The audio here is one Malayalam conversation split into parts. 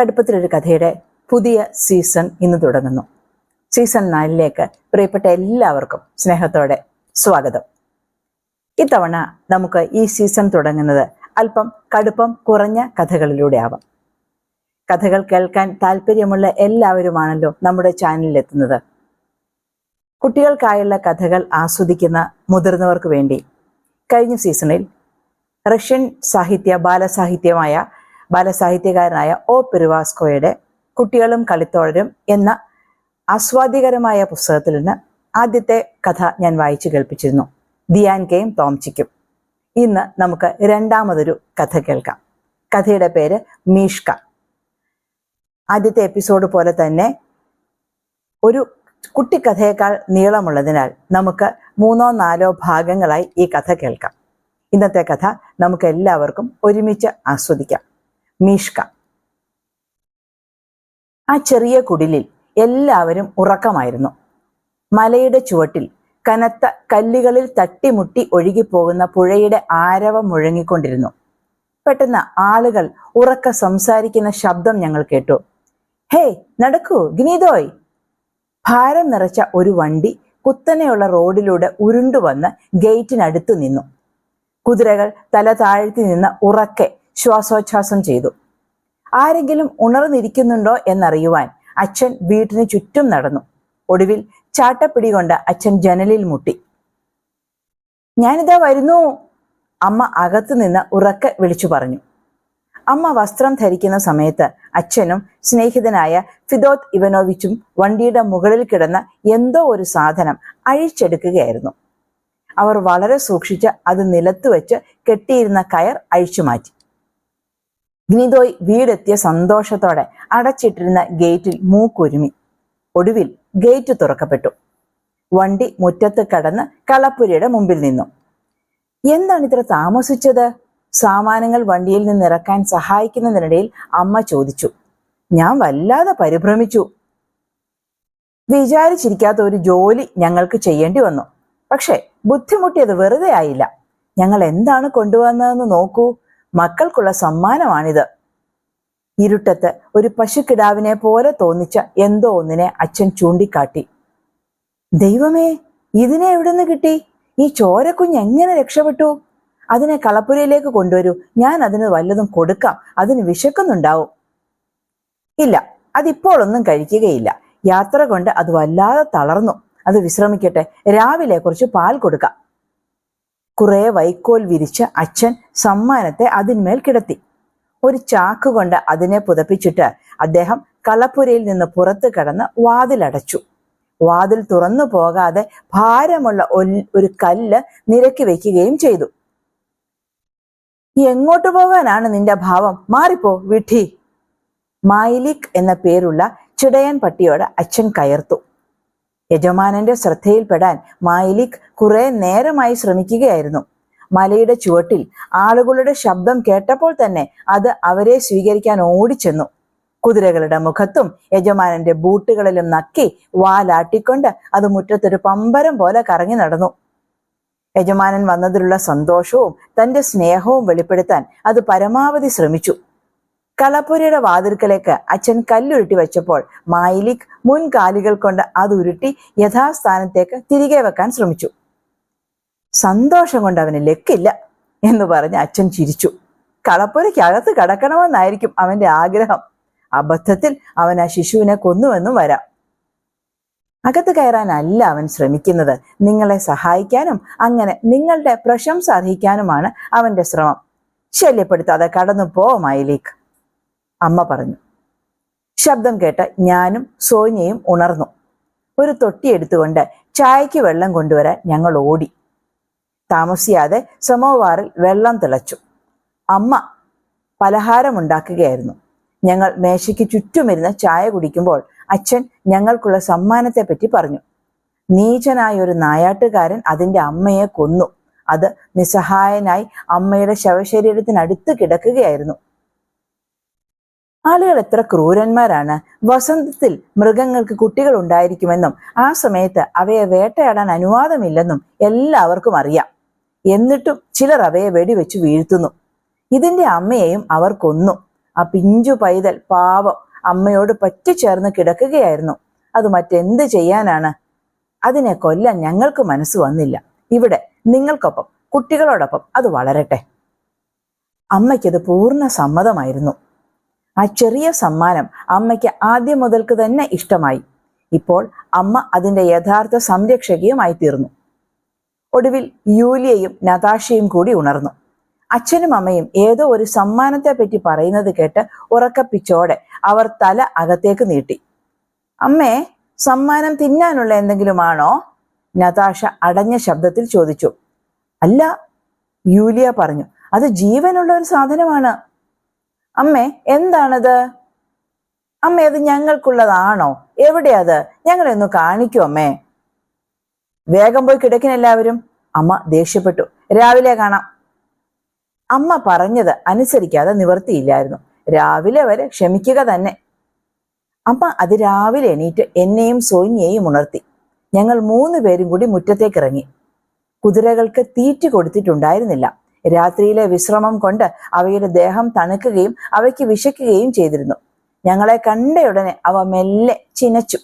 കടുപ്പത്തിലൊരു കഥയുടെ പുതിയ സീസൺ ഇന്ന് തുടങ്ങുന്നു. സീസൺ നാലിലേക്ക് പ്രിയപ്പെട്ട എല്ലാവർക്കും സ്നേഹത്തോടെ സ്വാഗതം. ഇത്തവണ നമുക്ക് ഈ സീസൺ തുടങ്ങുന്നത് അല്പം കടുപ്പം കുറഞ്ഞ കഥകളിലൂടെ ആവാം. കഥകൾ കേൾക്കാൻ താല്പര്യമുള്ള എല്ലാവരുമാണല്ലോ നമ്മുടെ ചാനലിൽ എത്തുന്നത്. കുട്ടികൾക്കായുള്ള കഥകൾ ആസ്വദിക്കുന്ന മുതിർന്നവർക്ക് വേണ്ടി കഴിഞ്ഞ സീസണിൽ റഷ്യൻ സാഹിത്യ ബാലസാഹിത്യമായ ബാലസാഹിത്യകാരനായ ഒ പെരുവാസ്കോയുടെ കുട്ടികളും കളിത്തോഴരും എന്ന ആസ്വാദികരമായ പുസ്തകത്തിൽ നിന്ന് ആദ്യത്തെ കഥ ഞാൻ വായിച്ചു കേൾപ്പിച്ചിരുന്നു. ദിയാൻ കെയും തോംചിക്കും ഇന്ന് നമുക്ക് രണ്ടാമതൊരു കഥ കേൾക്കാം. കഥയുടെ പേര് മീഷ്ക. ആദ്യത്തെ എപ്പിസോഡ് പോലെ തന്നെ ഒരു കുട്ടിക്കഥയേക്കാൾ നീളമുള്ളതിനാൽ നമുക്ക് മൂന്നോ നാലോ ഭാഗങ്ങളായി ഈ കഥ കേൾക്കാം. ഇന്നത്തെ കഥ നമുക്ക് എല്ലാവർക്കും ഒരുമിച്ച് ആസ്വദിക്കാം. മീഷ്ക. ആ ചെറിയ കുടിലിൽ എല്ലാവരും ഉറക്കമായിരുന്നു. മലയുടെ ചുവട്ടിൽ കനത്ത കല്ലുകളിൽ തട്ടിമുട്ടി ഒഴുകിപ്പോകുന്ന പുഴയുടെ ആരവം മുഴങ്ങിക്കൊണ്ടിരുന്നു. പെട്ടെന്ന് ആളുകൾ ഉറക്ക സംസാരിക്കുന്ന ശബ്ദം ഞങ്ങൾ കേട്ടു. ഹേ നടക്കൂ ഗിനീതോയ്. ഭാരം നിറച്ച ഒരു വണ്ടി കുത്തനെയുള്ള റോഡിലൂടെ ഉരുണ്ടുവന്ന് ഗേറ്റിനടുത്ത് നിന്നു. കുതിരകൾ തല താഴ്ത്തി നിന്ന് ഉറക്കെ ശ്വാസോച്ഛ്വാസം ചെയ്തു. ആരെങ്കിലും ഉണർന്നിരിക്കുന്നുണ്ടോ എന്നറിയുവാൻ അച്ഛൻ വീട്ടിന് ചുറ്റും നടന്നു. ഒടുവിൽ ചാട്ടപ്പിടി കൊണ്ട് അച്ഛൻ ജനലിൽ മുട്ടി. ഞാനിതാ വരുന്നു അമ്മ അകത്തുനിന്ന് ഉറക്കെ വിളിച്ചു പറഞ്ഞു. അമ്മ വസ്ത്രം ധരിക്കുന്ന സമയത്ത് അച്ഛനും സ്നേഹിതനായ ഫിദോത് ഇവനോവിച്ചും വണ്ടിയുടെ മുകളിൽ കിടന്ന എന്തോ ഒരു സാധനം അഴിച്ചെടുക്കുകയായിരുന്നു. അവർ വളരെ സൂക്ഷിച്ച് അത് നിലത്ത് വെച്ച് കെട്ടിയിരുന്ന കയർ അഴിച്ചുമാറ്റി ഗ്നിതോയ് വീടെത്തിയ സന്തോഷത്തോടെ അടച്ചിട്ടിരുന്ന ഗേറ്റിൽ മൂക്കുരുമി. ഒടുവിൽ ഗേറ്റ് തുറക്കപ്പെട്ടു. വണ്ടി മുറ്റത്ത് കടന്ന് കളപ്പുരയുടെ മുമ്പിൽ നിന്നു. എന്താണ് ഇത്ര താമസിച്ചത്? സാമാനങ്ങൾ വണ്ടിയിൽ നിന്ന് ഇറക്കാൻ സഹായിക്കുന്നതിനിടയിൽ അമ്മ ചോദിച്ചു. ഞാൻ വല്ലാതെ പരിഭ്രമിച്ചു. വിചാരിച്ചിരിക്കാത്ത ഒരു ജോലി ഞങ്ങൾക്ക് ചെയ്യേണ്ടി വന്നു. പക്ഷേ ബുദ്ധിമുട്ടിയത് വെറുതെ ആയില്ല. ഞങ്ങൾ എന്താണ് കൊണ്ടുവന്നതെന്ന് നോക്കൂ. മക്കൾക്കുള്ള സമ്മാനമാണിത്. ഇരുട്ടത്ത് ഒരു പശുക്കിടാവിനെ പോലെ തോന്നിച്ച എന്തോ ഒന്നിനെ അച്ഛൻ ചൂണ്ടിക്കാട്ടി. ദൈവമേ ഇതിനെ എവിടുന്ന് കിട്ടി? ഈ ചോരക്കുഞ്ഞ് എങ്ങനെ രക്ഷപ്പെട്ടു? അതിനെ കളപ്പുരയിലേക്ക് കൊണ്ടുവരൂ. ഞാൻ അതിന് വല്ലതും കൊടുക്കാം. അതിന് വിശക്കുന്നുണ്ടാവും. ഇല്ല അതിപ്പോൾ ഒന്നും കഴിക്കുകയില്ല. യാത്ര കൊണ്ട് അത് വല്ലാതെ തളർന്നു. അത് വിശ്രമിക്കട്ടെ. രാവിലെ കുറച്ച് പാൽ കൊടുക്കാം. കുറെ വൈക്കോൽ വിരിച്ച് അച്ഛൻ സമ്മാനത്തെ അതിന്മേൽ കിടത്തി. ഒരു ചാക്ക് കൊണ്ട് അതിനെ പുതപ്പിച്ചിട്ട് അദ്ദേഹം കളപ്പുരയിൽ നിന്ന് പുറത്തു കടന്ന് വാതിലടച്ചു. വാതിൽ തുറന്നു പോകാതെ ഭാരമുള്ള ഒരു കല്ല് നിരക്കി വെക്കുകയും ചെയ്തു. എങ്ങോട്ട് പോകാനാണ് നിന്റെ ഭാവം? മാറിപ്പോ വിഠി മൈലിക് എന്ന പേരുള്ള ചിടയൻ പട്ടിയോട് അച്ഛൻ കയർത്തു. യജമാനന്റെ ശ്രദ്ധയിൽപ്പെടാൻ മൈലിക് കുറെ നേരമായി ശ്രമിക്കുകയായിരുന്നു. മലയുടെ ചുവട്ടിൽ ആളുകളുടെ ശബ്ദം കേട്ടപ്പോൾ തന്നെ അത് അവരെ സ്വീകരിക്കാൻ ഓടിച്ചെന്നു. കുതിരകളുടെ മുഖത്തും യജമാനന്റെ ബൂട്ടുകളിലും നക്കി വാലാട്ടിക്കൊണ്ട് അത് മുറ്റത്തൊരു പമ്പരം പോലെ കറങ്ങി നടന്നു. യജമാനൻ വന്നതിലുള്ള സന്തോഷവും തന്റെ സ്നേഹവും വെളിപ്പെടുത്താൻ അത് പരമാവധി ശ്രമിച്ചു. കളപ്പുരയുടെ വാതിൽക്കലേക്ക് അച്ഛൻ കല്ലുരുട്ടി വെച്ചപ്പോൾ മായിലിക് മുൻകാലികൾ കൊണ്ട് അത് ഉരുട്ടി യഥാസ്ഥാനത്തേക്ക് തിരികെ വെക്കാൻ ശ്രമിച്ചു. സന്തോഷം കൊണ്ട് അവന് ലക്കില്ല എന്ന് പറഞ്ഞ് അച്ഛൻ ചിരിച്ചു. കളപ്പുരയ്ക്കകത്ത് കടക്കണമെന്നായിരിക്കും അവന്റെ ആഗ്രഹം. അബദ്ധത്തിൽ അവൻ ആ ശിശുവിനെ കൊന്നുവെന്നും വരാം. അകത്ത് കയറാനല്ല അവൻ ശ്രമിക്കുന്നത്. നിങ്ങളെ സഹായിക്കാനും അങ്ങനെ നിങ്ങളുടെ പ്രശംസ അർഹിക്കാനുമാണ് അവന്റെ ശ്രമം. ശല്യപ്പെടുത്താതെ കടന്നു പോ മൈലീക്ക് അമ്മ പറഞ്ഞു. ശബ്ദം കേട്ട ഞാനും സോനിയയും ഉണർന്നു. ഒരു തൊട്ടി എടുത്തുകൊണ്ട് ചായയ്ക്ക് വെള്ളം കൊണ്ടുവരാൻ ഞങ്ങൾ ഓടി. താമസിയാതെ സമോവാറിൽ വെള്ളം തിളച്ചു. അമ്മ പലഹാരമുണ്ടാക്കുകയായിരുന്നു. ഞങ്ങൾ മേശയ്ക്ക് ചുറ്റുമിരുന്ന് ചായ കുടിക്കുമ്പോൾ അച്ഛൻ ഞങ്ങൾക്കുള്ള സമ്മാനത്തെ പറ്റി പറഞ്ഞു. നീചനായ ഒരു നായാട്ടുകാരൻ അതിന്റെ അമ്മയെ കൊന്നു. അത് നിസ്സഹായനായി അമ്മയുടെ ശവശരീരത്തിനടുത്ത് കിടക്കുകയായിരുന്നു. ആളുകൾ എത്ര ക്രൂരന്മാരാണ്. വസന്തത്തിൽ മൃഗങ്ങൾക്ക് കുട്ടികൾ ഉണ്ടായിരിക്കുമെന്നും ആ സമയത്ത് അവയെ വേട്ടയാടാൻ അനുവാദമില്ലെന്നും എല്ലാവർക്കും അറിയാം. എന്നിട്ടും ചിലർ അവയെ വെടിവെച്ച് വീഴ്ത്തുന്നു. ഇതിന്റെ അമ്മയെയും അവർ കൊന്നു. ആ പിഞ്ചു പൈതൽ പാവം അമ്മയോട് പറ്റിച്ചേർന്ന് കിടക്കുകയായിരുന്നു. അത് മറ്റെന്ത് ചെയ്യാനാണ്? അതിനെ കൊല്ലാൻ ഞങ്ങൾക്ക് മനസ്സ് വന്നില്ല. ഇവിടെ നിങ്ങൾക്കൊപ്പം കുട്ടികളോടൊപ്പം അത് വളരട്ടെ. അമ്മയ്ക്കത് പൂർണ സമ്മതമായിരുന്നു. ആ ചെറിയ സമ്മാനം അമ്മയ്ക്ക് ആദ്യം മുതൽക്ക് തന്നെ ഇഷ്ടമായി. ഇപ്പോൾ അമ്മ അതിന്റെ യഥാർത്ഥ സംരക്ഷകയുമായി തീർന്നു ഒടുവിൽ യൂലിയയും നതാഷയും കൂടി ഉണർന്നു. അച്ഛനും അമ്മയും ഏതോ ഒരു സമ്മാനത്തെ പറ്റി പറയുന്നത് കേട്ട് ഉറക്കപ്പിച്ചോടെ അവർ തല അകത്തേക്ക് നീട്ടി. അമ്മേ സമ്മാനം തിന്നാനുള്ള എന്തെങ്കിലുമാണോ? നതാഷ അടഞ്ഞ ശബ്ദത്തിൽ ചോദിച്ചു. അല്ല യൂലിയ പറഞ്ഞു. അത് ജീവനുള്ള ഒരു സാധനമാണ്. അമ്മേ എന്താണത്? അമ്മ അത് ഞങ്ങൾക്കുള്ളതാണോ? എവിടെയത് ഞങ്ങളെ ഒന്ന് കാണിക്കൂ അമ്മേ. വേഗം പോയി കിടക്കിന് എല്ലാവരും. അമ്മ ദേഷ്യപ്പെട്ടു. രാവിലെ കാണാം. അമ്മ പറഞ്ഞത് അനുസരിക്കാതെ നിവർത്തിയില്ലായിരുന്നു. രാവിലെ വരെ ക്ഷമിക്കുക തന്നെ. അമ്മ അത് രാവിലെ എണീറ്റ് എന്നെയും സോനിയെയും ഉണർത്തി. ഞങ്ങൾ മൂന്ന് പേരും കൂടി മുറ്റത്തേക്കിറങ്ങി കുതിരകൾക്ക് തീറ്റി കൊടുത്തിട്ടുണ്ടായിരുന്നില്ല. രാത്രിയിലെ വിശ്രമം കൊണ്ട് അവയുടെ ദേഹം തണുക്കുകയും അവയ്ക്ക് വിശക്കുകയും ചെയ്തിരുന്നു. ഞങ്ങളെ കണ്ടയുടനെ അവ മെല്ലെ ചിനച്ചു.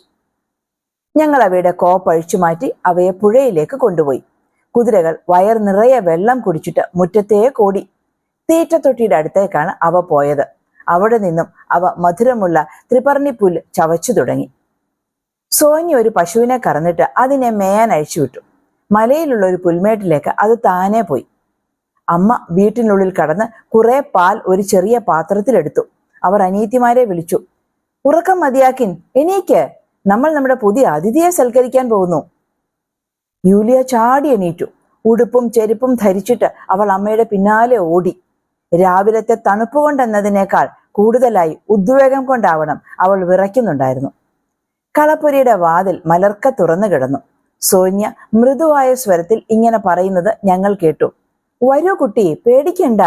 ഞങ്ങൾ അവയുടെ കോപ്പഴിച്ചു മാറ്റി അവയെ പുഴയിലേക്ക് കൊണ്ടുപോയി. കുതിരകൾ വയർ നിറയെ വെള്ളം കുടിച്ചിട്ട് മുറ്റത്തേ കൂടി. തീറ്റത്തൊട്ടിയുടെ അടുത്തേക്കാണ് അവ പോയത്. അവിടെ നിന്നും അവ മധുരമുള്ള ത്രിപർണിപ്പുല്ല് ചവച്ചു തുടങ്ങി. സോനി ഒരു പശുവിനെ കറന്നിട്ട് അതിനെ മേയാൻ അഴിച്ചുവിട്ടു. മലയിലുള്ള ഒരു പുൽമേട്ടിലേക്ക് അത് താനെ പോയി. അമ്മ വീട്ടിനുള്ളിൽ കടന്ന് കുറെ പാൽ ഒരു ചെറിയ പാത്രത്തിലെടുത്തു അവർ അനീതിമാരെ വിളിച്ചു. ഉറക്കം മതിയാക്കിൻ എണീക്ക്. നമ്മൾ നമ്മുടെ പുതിയ അതിഥിയെ സൽക്കരിക്കാൻ പോകുന്നു. യൂലിയ ചാടി എണീറ്റു. ഉടുപ്പും ചെരുപ്പും ധരിച്ചിട്ട് അവൾ അമ്മയുടെ പിന്നാലെ ഓടി. രാവിലത്തെ തണുപ്പ് കൊണ്ടെന്നതിനേക്കാൾ കൂടുതലായി ഉദ്വേഗം കൊണ്ടാവണം അവൾ വിറയ്ക്കുന്നുണ്ടായിരുന്നു. കളപ്പുരയുടെ വാതിൽ മലർക്ക തുറന്നു കിടന്നു. സോന്യ മൃദുവായ സ്വരത്തിൽ ഇങ്ങനെ പറയുന്നത് ഞങ്ങൾ കേട്ടു. വരൂ കുട്ടി പേടിക്കണ്ട.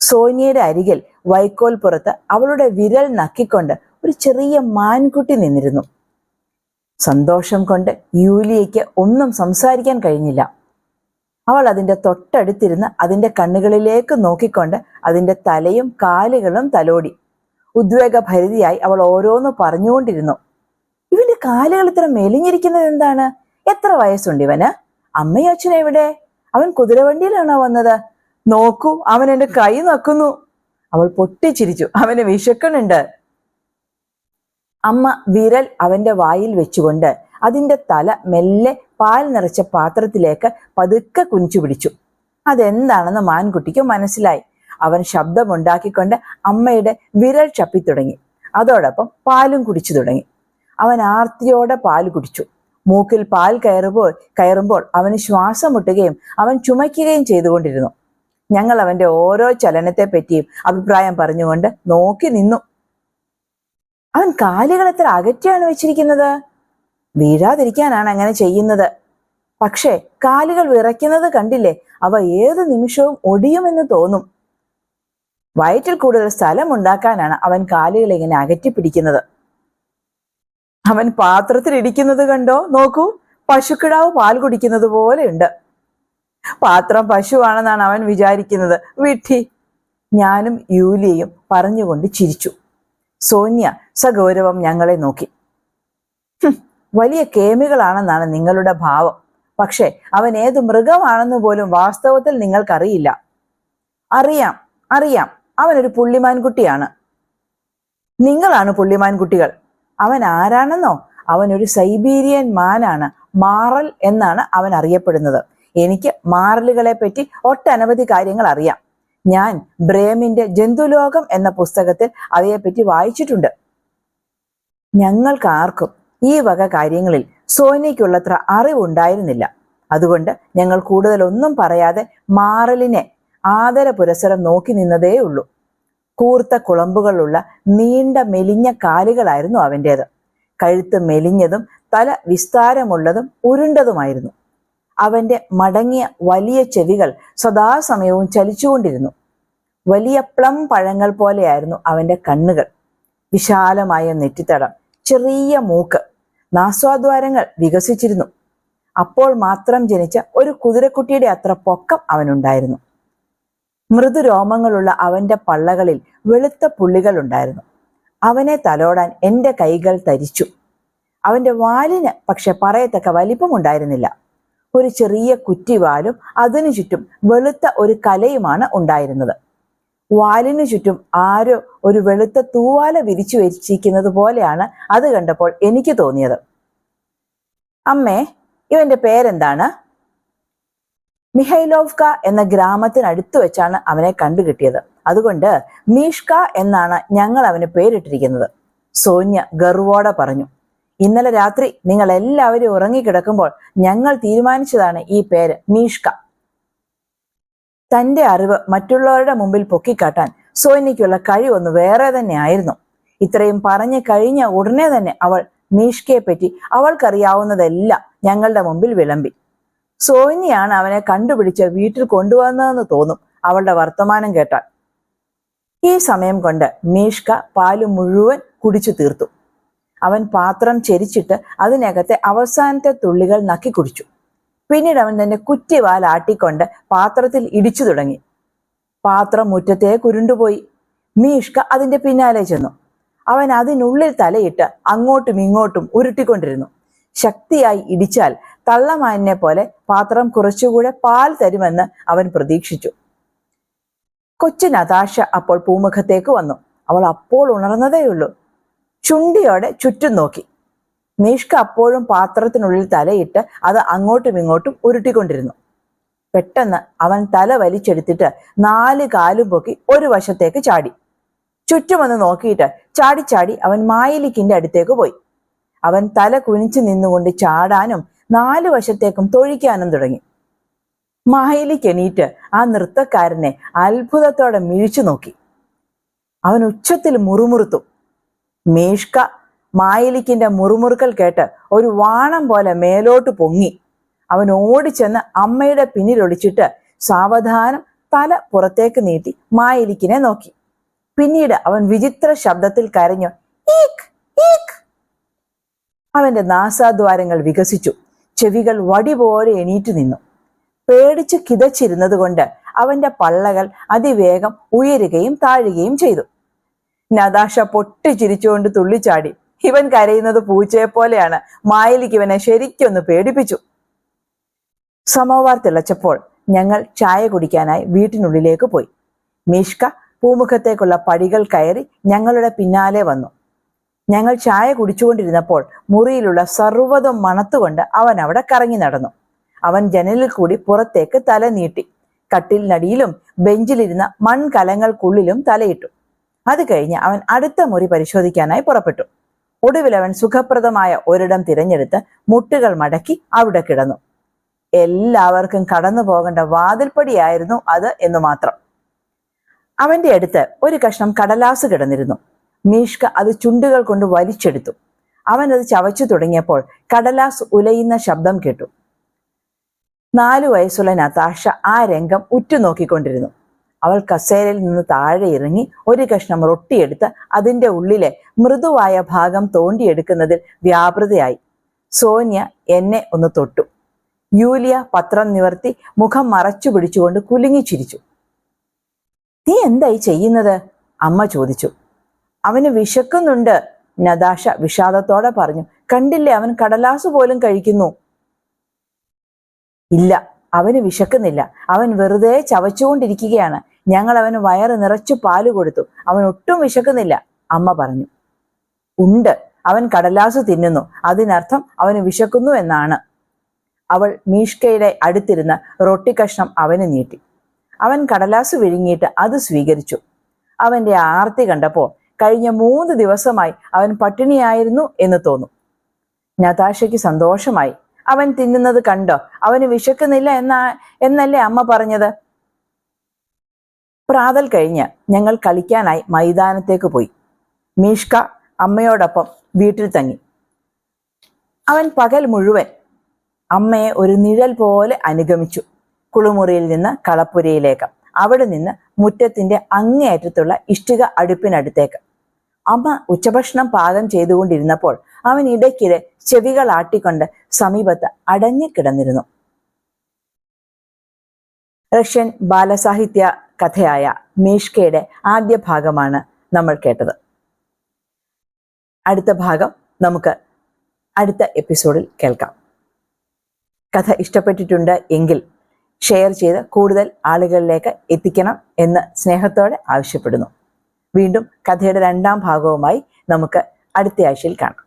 സോനിയയുടെ അരികിൽ വൈക്കോൽ പുറത്ത് അവളുടെ വിരൽ നക്കിക്കൊണ്ട് ഒരു ചെറിയ മാൻകുട്ടി നിന്നിരുന്നു. സന്തോഷം കൊണ്ട് യൂലിയയ്ക്ക് ഒന്നും സംസാരിക്കാൻ കഴിഞ്ഞില്ല. അവൾ അതിന്റെ തൊട്ടടുത്തിരുന്ന് അതിന്റെ കണ്ണുകളിലേക്ക് നോക്കിക്കൊണ്ട് അതിന്റെ തലയും കാലുകളും തലോടി. ഉദ്വേഗഭരിതിയായി അവൾ ഓരോന്ന് പറഞ്ഞുകൊണ്ടിരുന്നു. ഇവന്റെ കാലുകൾ ഇത്ര മെലിഞ്ഞിരിക്കുന്നത് എന്താണ്? എത്ര വയസ്സുണ്ട് ഇവന്? അമ്മയും എവിടെ അവൻ കുതിരവണ്ടിയിലാണോ വന്നത്? നോക്കൂ അവൻ എന്റെ കൈ നക്കുന്നു. അവൾ പൊട്ടിച്ചിരിച്ചു. അവന് വിശക്കണുണ്ട് അമ്മ വിരൽ അവന്റെ വായിൽ വെച്ചുകൊണ്ട് അതിന്റെ തല മെല്ലെ പാൽ നിറച്ച പാത്രത്തിലേക്ക് പതുക്കെ കുനിച്ചു പിടിച്ചു. അതെന്താണെന്ന് മാൻകുട്ടിക്ക് മനസ്സിലായി. അവൻ ശബ്ദമുണ്ടാക്കിക്കൊണ്ട് അമ്മയുടെ വിരൽ ചപ്പിത്തുടങ്ങി. അതോടൊപ്പം പാലും കുടിച്ചു തുടങ്ങി. അവൻ ആർത്തിയോടെ പാൽ കുടിച്ചു. മൂക്കിൽ പാൽ കയറുമ്പോൾ കയറുമ്പോൾ അവന് ശ്വാസം മുട്ടുകയും അവൻ ചുമയ്ക്കുകയും ചെയ്തുകൊണ്ടിരുന്നു. ഞങ്ങൾ അവന്റെ ഓരോ ചലനത്തെ പറ്റിയും അഭിപ്രായം പറഞ്ഞുകൊണ്ട് നോക്കി നിന്നു. അവൻ കാലുകൾ എത്ര അകറ്റിയാണ് വെച്ചിരിക്കുന്നത്? വീഴാതിരിക്കാനാണ് അങ്ങനെ ചെയ്യുന്നത്. പക്ഷേ കാലുകൾ വിറയ്ക്കുന്നത് കണ്ടില്ലേ? അവ ഏത് നിമിഷവും ഒടിയുമെന്ന് തോന്നും. വയറ്റിൽ കൂടുതൽ സ്ഥലം ഉണ്ടാക്കാനാണ് അവൻ കാലുകൾ ഇങ്ങനെ അകറ്റിപ്പിടിക്കുന്നത് അവൻ പാത്രത്തിൽ ഇടിക്കുന്നത് കണ്ടോ? നോക്കൂ പശുക്കിടാവ് പാൽ കുടിക്കുന്നത് പോലെയുണ്ട്. പാത്രം പശുവാണെന്നാണ് അവൻ വിചാരിക്കുന്നത്. വിട്ടി ഞാനും യൂലിയയും പറഞ്ഞുകൊണ്ട് ചിരിച്ചു. സോന്യ സഗൗരവം ഞങ്ങളെ നോക്കി. വലിയ കേമികളാണെന്നാണ് നിങ്ങളുടെ ഭാവം. പക്ഷേ അവൻ ഏത് മൃഗമാണെന്ന് പോലും വാസ്തവത്തിൽ നിങ്ങൾക്കറിയില്ല. അറിയാം അറിയാം അവനൊരു പുള്ളിമാൻകുട്ടിയാണ്. നിങ്ങളാണ് പുള്ളിമാൻകുട്ടികൾ. അവൻ ആരാണെന്നോ? അവൻ ഒരു സൈബീരിയൻ മാനാണ്. മാറൽ എന്നാണ് അവൻ അറിയപ്പെടുന്നത്. എനിക്ക് മാറലുകളെ പറ്റി ഒട്ടനവധി കാര്യങ്ങൾ അറിയാം. ഞാൻ ബ്രേമിന്റെ ജന്തുലോകം എന്ന പുസ്തകത്തിൽ അവയെപ്പറ്റി വായിച്ചിട്ടുണ്ട്. ഞങ്ങൾക്ക് ആർക്കും ഈ വക കാര്യങ്ങളിൽ സോനിക്കുള്ളത്ര അറിവുണ്ടായിരുന്നില്ല. അതുകൊണ്ട് ഞങ്ങൾ കൂടുതലൊന്നും പറയാതെ മാറലിനെ ആദര പുരസരം നോക്കി നിന്നതേ ഉള്ളൂ കൂർത്ത കുളമ്പുകളുള്ള നീണ്ട മെലിഞ്ഞ കാലുകളായിരുന്നു അവന്റേത് കഴുത്ത് മെലിഞ്ഞതും തല വിസ്താരമുള്ളതും ഉരുണ്ടതുമായിരുന്നു. അവന്റെ മടങ്ങിയ വലിയ ചെവികൾ സദാസമയവും ചലിച്ചുകൊണ്ടിരുന്നു. വലിയ പ്ലം പഴങ്ങൾ പോലെയായിരുന്നു അവന്റെ കണ്ണുകൾ. വിശാലമായ നെറ്റിത്തടം ചെറിയ മൂക്ക് നാസ്വാദ്വാരങ്ങൾ വികസിച്ചിരുന്നു. അപ്പോൾ മാത്രം ജനിച്ച ഒരു കുതിരക്കുട്ടിയുടെ അത്ര പൊക്കം അവനുണ്ടായിരുന്നു. മൃദുരോമങ്ങളുള്ള അവന്റെ പള്ളകളിൽ വെളുത്ത പുള്ളികൾ ഉണ്ടായിരുന്നു അവനെ തലോടാൻ എന്റെ കൈകൾ തരിച്ചു. അവന്റെ വാലിന് പക്ഷെ പറയത്തക്ക വലിപ്പമുണ്ടായിരുന്നില്ല ഒരു ചെറിയ കുറ്റിവാലും അതിനു ചുറ്റും വെളുത്ത ഒരു കലയുമാണ് ഉണ്ടായിരുന്നത്. വാലിനു ചുറ്റും ആരോ ഒരു വെളുത്ത തൂവാല വിരിച്ചു വെച്ചിരിക്കുന്നത് പോലെയാണ് അത് കണ്ടപ്പോൾ എനിക്ക് തോന്നിയത്. അമ്മേ ഇവന്റെ പേരെന്താണ്? മിഹൈലോവ്ക എന്ന ഗ്രാമത്തിനടുത്ത് വെച്ചാണ് അവനെ കണ്ടുകിട്ടിയത്. അതുകൊണ്ട് മീഷ്ക എന്നാണ് ഞങ്ങൾ അവന് പേരിട്ടിരിക്കുന്നത്. സോന്യ ഗർവോടെ പറഞ്ഞു ഇന്നലെ രാത്രി നിങ്ങൾ എല്ലാവരും ഉറങ്ങിക്കിടക്കുമ്പോൾ ഞങ്ങൾ തീരുമാനിച്ചതാണ് ഈ പേര് മീഷ്ക. തന്റെ അറിവ് മറ്റുള്ളവരുടെ മുമ്പിൽ പൊക്കിക്കാട്ടാൻ സോന്യയ്ക്കുള്ള കഴിവൊന്ന് വേറെ തന്നെ ആയിരുന്നു. ഇത്രയും പറഞ്ഞു കഴിഞ്ഞ ഉടനെ തന്നെ അവൾ മീഷ്കയെ പറ്റി അവൾക്കറിയാവുന്നതെല്ലാം ഞങ്ങളുടെ മുമ്പിൽ വിളമ്പി. സോനിയാണ് അവനെ കണ്ടുപിടിച്ച് വീട്ടിൽ കൊണ്ടുവന്നതെന്ന് തോന്നും. അവളുടെ വർത്തമാനം കേട്ടാൽ. ഈ സമയം കൊണ്ട് മീഷ്ക പാൽ മുഴുവൻ കുടിച്ചു തീർത്തു. അവൻ പാത്രം ചെരിച്ചിട്ട് അതിനകത്തെ അവസാനത്തെ തുള്ളികൾ നക്കി കുടിച്ചു. പിന്നീട് അവൻ തന്നെ കുറ്റിവാൽ ആട്ടിക്കൊണ്ട് പാത്രത്തിൽ ഇടിച്ചു തുടങ്ങി. പാത്രം മുറ്റത്തെ കുരുണ്ടുപോയി. മീഷ്ക അതിന്റെ പിന്നാലെ ചെന്നു. അവൻ അതിനുള്ളിൽ തലയിട്ട് അങ്ങോട്ടും ഇങ്ങോട്ടും ഉരുട്ടിക്കൊണ്ടിരുന്നു. ശക്തിയായി ഇടിച്ചാൽ തള്ളമാനിനെ പോലെ പാത്രം കുറച്ചുകൂടെ പാൽ തരുമെന്ന് അവൻ പ്രതീക്ഷിച്ചു. കൊച്ചു നതാശ അപ്പോൾ പൂമുഖത്തേക്ക് വന്നു. അവൾ അപ്പോൾ ഉണർന്നതേയുള്ളൂ. ചുണ്ടിയോടെ ചുറ്റും നോക്കി. മീഷ്ക അപ്പോഴും പാത്രത്തിനുള്ളിൽ തലയിട്ട് അത് അങ്ങോട്ടും ഇങ്ങോട്ടും ഉരുട്ടിക്കൊണ്ടിരുന്നു. പെട്ടെന്ന് അവൻ തല വലിച്ചെടുത്തിട്ട് നാല് കാലും പൊക്കി ഒരു വശത്തേക്ക് ചാടി. ചുറ്റുമൊന്ന് നോക്കിയിട്ട് ചാടിച്ചാടി ചാടി അവൻ മായിലിക്കിന്റെ അടുത്തേക്ക് പോയി. അവൻ തല കുനിച്ചു നിന്നുകൊണ്ട് ചാടാനും നാലു വശത്തേക്കും തൊഴിക്കാനും തുടങ്ങി. മായിലിക്ക് എണീറ്റ് ആ നൃത്തക്കാരനെ അത്ഭുതത്തോടെ മിഴിച്ചു നോക്കി. അവൻ ഉച്ചത്തിൽ മുറുമുറുത്തു. മേഷ്ക മായിലിക്കിന്റെ മുറുമുറുക്കൽ കേട്ട് ഒരു വാണം പോലെ മേലോട്ട് പൊങ്ങി. അവൻ ഓടിച്ചെന്ന് അമ്മയുടെ പിന്നിലൊളിച്ചിട്ട് സാവധാനം തല പുറത്തേക്ക് നീട്ടി മായിലിക്കിനെ നോക്കി. പിന്നീട് അവൻ വിചിത്ര ശബ്ദത്തിൽ കരഞ്ഞു അവന്റെ നാസാദ്വാരങ്ങൾ വികസിച്ചു. ചെവികൾ വടി പോലെ എണീറ്റു നിന്നു. പേടിച്ച് കിതച്ചിരുന്നത് കൊണ്ട് അവന്റെ പള്ളകൾ അതിവേഗം ഉയരുകയും താഴുകയും ചെയ്തു. നദാഷ പൊട്ടിച്ചിരിച്ചുകൊണ്ട് തുള്ളിച്ചാടി. ഇവൻ കരയുന്നത് പൂച്ചയെ പോലെയാണ് മായലിക്ക് ഇവനെ ശരിക്കൊന്ന് പേടിപ്പിച്ചു. സമോവാർ തിളച്ചപ്പോൾ ഞങ്ങൾ ചായ കുടിക്കാനായി വീട്ടിനുള്ളിലേക്ക് പോയി. മീഷ്ക പൂമുഖത്തേക്കുള്ള പടികൾ കയറി ഞങ്ങളുടെ പിന്നാലെ വന്നു. ഞങ്ങൾ ചായ കുടിച്ചുകൊണ്ടിരുന്നപ്പോൾ മുറിയിലുള്ള സർവതും മണത്തുകൊണ്ട് അവൻ അവിടെ കറങ്ങി നടന്നു. അവൻ ജനലിൽ കൂടി പുറത്തേക്ക് തല നീട്ടി. കട്ടിലിനടിയിലും ബെഞ്ചിലിരുന്ന മൺകലങ്ങൾക്കുള്ളിലും തലയിട്ടു. അത് കഴിഞ്ഞ് അവൻ അടുത്ത മുറി പരിശോധിക്കാനായി പുറപ്പെട്ടു. ഒടുവിൽ അവൻ സുഖപ്രദമായ ഒരിടം തിരഞ്ഞെടുത്ത് മുട്ടുകൾ മടക്കി അവിടെ കിടന്നു. എല്ലാവർക്കും കടന്നു പോകേണ്ട വാതിൽപ്പടിയായിരുന്നു അത് എന്ന് മാത്രം. അവന്റെ അടുത്ത് ഒരു കഷ്ണം കടലാസ് കിടന്നിരുന്നു. മീഷ്ക അത് ചുണ്ടുകൾ കൊണ്ട് വലിച്ചെടുത്തു. അവൻ അത് ചവച്ചു തുടങ്ങിയപ്പോൾ കടലാസ് ഉലയുന്ന ശബ്ദം കേട്ടു. നാലു വയസ്സുള്ള നതാഷ ആ രംഗം ഉറ്റുനോക്കിക്കൊണ്ടിരുന്നു. അവൾ കസേരയിൽ നിന്ന് താഴെ ഇറങ്ങി ഒരു കഷ്ണം റൊട്ടിയെടുത്ത് അതിന്റെ ഉള്ളിലെ മൃദുവായ ഭാഗം തോണ്ടിയെടുക്കുന്നതിൽ വ്യാപൃതയായി. സോനിയ എന്നെ ഒന്ന് തൊട്ടു. യൂലിയ പത്രം നിവർത്തി മുഖം മറച്ചു പിടിച്ചുകൊണ്ട് കുലുങ്ങി ചിരിച്ചു. നീ എന്തായി ചെയ്യുന്നത്? അമ്മ ചോദിച്ചു. അവന് വിശക്കുന്നുണ്ട്. നദാഷ വിഷാദത്തോടെ പറഞ്ഞു കണ്ടില്ലേ അവൻ കടലാസ് പോലും കഴിക്കുന്നു. ഇല്ല അവന് വിശക്കുന്നില്ല. അവൻ വെറുതെ ചവച്ചുകൊണ്ടിരിക്കുകയാണ്. ഞങ്ങൾ അവന് വയറ് നിറച്ചു പാൽ കൊടുത്തു. അവൻ ഒട്ടും വിശക്കുന്നില്ല. അമ്മ പറഞ്ഞു ഉണ്ട് അവൻ കടലാസ് തിന്നുന്നു. അതിനർത്ഥം അവന് വിശക്കുന്നു എന്നാണ്. അവൾ മീഷ്കയുടെ അടുത്തിരുന്ന റൊട്ടി കഷ്ണം അവന് നീട്ടി. അവൻ കടലാസ് വിഴുങ്ങിയിട്ട് അത് സ്വീകരിച്ചു. അവന്റെ ആർത്തി കണ്ടപ്പോൾ കഴിഞ്ഞ മൂന്ന് ദിവസമായി അവൻ പട്ടിണിയായിരുന്നു എന്ന് തോന്നും. നതാശയ്ക്ക് സന്തോഷമായി. അവൻ തിന്നുന്നത് കണ്ടോ? അവന് വിശക്കുന്നില്ല എന്നാ എന്നല്ലേ അമ്മ പറഞ്ഞത്? പ്രാതൽ കഴിഞ്ഞ് ഞങ്ങൾ കളിക്കാനായി മൈതാനത്തേക്ക് പോയി. മീഷ്ക അമ്മയോടൊപ്പം വീട്ടിൽ തങ്ങി. അവൻ പകൽ മുഴുവൻ അമ്മയെ ഒരു നിഴൽ പോലെ അനുഗമിച്ചു. കുളിമുറിയിൽ നിന്ന് കളപ്പുരയിലേക്ക്. അവിടെ നിന്ന് മുറ്റത്തിന്റെ അങ്ങേയറ്റത്തുള്ള ഇഷ്ടിക അടുപ്പിനടുത്തേക്ക്. അമ്മ ഉച്ചഭക്ഷണം പാകം ചെയ്തുകൊണ്ടിരുന്നപ്പോൾ അവൻ ഇടയ്ക്കിടെ ചെവികൾ ആട്ടിക്കൊണ്ട് സമീപത്ത് അടഞ്ഞുകിടന്നിരുന്നു. റഷ്യൻ ബാലസാഹിത്യ കഥയായ മീഷ്കയുടെ ആദ്യ ഭാഗമാണ് നമ്മൾ കേട്ടത്. അടുത്ത ഭാഗം നമുക്ക് അടുത്ത എപ്പിസോഡിൽ കേൾക്കാം. കഥ ഇഷ്ടപ്പെട്ടിട്ടുണ്ട് എങ്കിൽ ഷെയർ ചെയ്ത് കൂടുതൽ ആളുകളിലേക്ക് എത്തിക്കണം എന്ന് സ്നേഹത്തോടെ ആവശ്യപ്പെടുന്നു. വീണ്ടും കഥയുടെ രണ്ടാം ഭാഗവുമായി നമുക്ക് അടുത്ത ആഴ്ചയിൽ കാണാം.